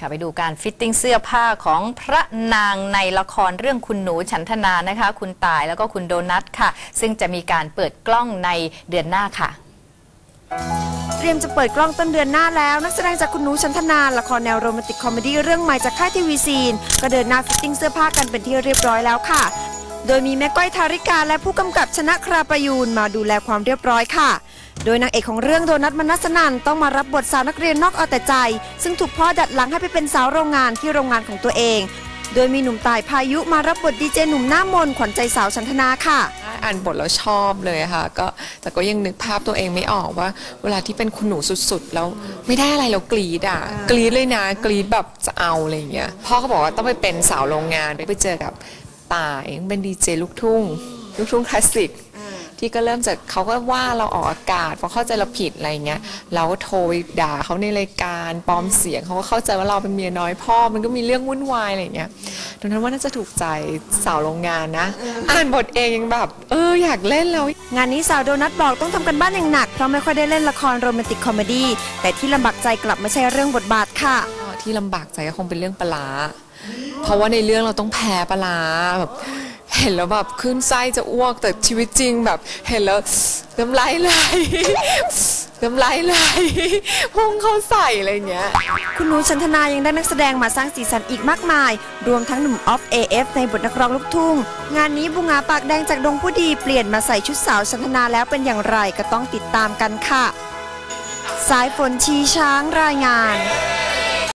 ค่ะไปดูการฟิตติ้งเสื้อผ้าของพระนางในละครเรื่องคุณหนูฉันทนานะคะ คุณตายแล้วก็คุณโดนัทค่ะ ซึ่งจะมีการเปิดกล้องในเดือนหน้าค่ะ เตรียมจะเปิดกล้องต้นเดือนหน้าแล้ว นักแสดงจากคุณหนูชันทนาละครแนวโรแมนติกคอมเมดี้เรื่องใหม่จากค่ายทีวีซีน ก็เดินหน้าฟิตติ้งเสื้อผ้ากันเป็นที่เรียบร้อยแล้วค่ะ โดยมีแม่ก้อยทาริกาและผู้กำกับชนะคราประยูนมาดูแลความเรียบร้อยค่ะ โดยนางเอกของเรื่องโดนัทมนัสนันต้องมารับบทสาวนักเรียนนอกเอาแต่ใจ ซึ่งถูกพ่อดัดหลังให้ไปเป็นสาวโรงงานที่โรงงานของตัวเอง โดยมีหนุ่มตายพายุมารับบทดีเจหนุ่มหน้ามนต์ขวัญใจสาวชันทนาค่ะ อ่านบทแล้วชอบเลยค่ะ ก็แต่ก็ยังนึกภาพตัวเองไม่ออกว่า เวลาที่เป็นคุณหนูสุดๆ แล้วไม่ได้อะไรเรากรีดอะ กรีดเลยนะ กรีดแบบจะเอาอะไรอย่างเงี้ยพ่อเขาบอกว่าต้องไปเป็นสาวโรงงานไปเจอกับ ตายเป็นดีเจลูกทุ่ง ลูกทุ่งคลาสสิกที่ก็เริ่มจากเขาก็ว่าเราออกอากาศพอเข้าใจเราผิดอะไรเงี้ยเราก็โทรไปด่าเขาในรายการปลอมเสียงเขาก็เข้าใจว่าเราเป็นเมียน้อยพ่อมันก็มีเรื่องวุ่นวายอะไรเงี้ยดังนั้นว่าน่าจะถูกใจสาวโรงงานนะ อ่านบทเองยังแบบ เอออยากเล่นแล้วงานนี้สาวโดนัทบอกต้องทำกันบ้านอย่างหนักเพราะไม่ค่อยได้เล่นละครโรแมนติกคอมเมดี้แต่ที่ลำบากใจกลับไม่ใช่เรื่องบทบาทค่ะ ที่ลำบากใจก็คงเป็นเรื่องปลาร้าเพราะว่าในเรื่องเราต้องแพ้ปลาร้าแบบเห็นแล้วแบบขึ้นไส้จะอ้วกแต่ชีวิตจริงแบบ เห็นแล้วน้ำลายไหลน้ำลายไหลพุ่งเข้าใส่อะไรเงี้ย คุณหนูชันธนายังได้นักแสดงมาสร้างสีสันอีกมากมาย รวมทั้งหนุ่มออฟ AF ในบทนักร้องลูกทุ่ง งานนี้บุงาปากแดงจากดงผู้ดีเปลี่ยนมาใส่ชุดสาวชันธนาแล้วเป็นอย่างไรก็ต้องติดตามกันค่ะ สายฝนชีช้างรายงาน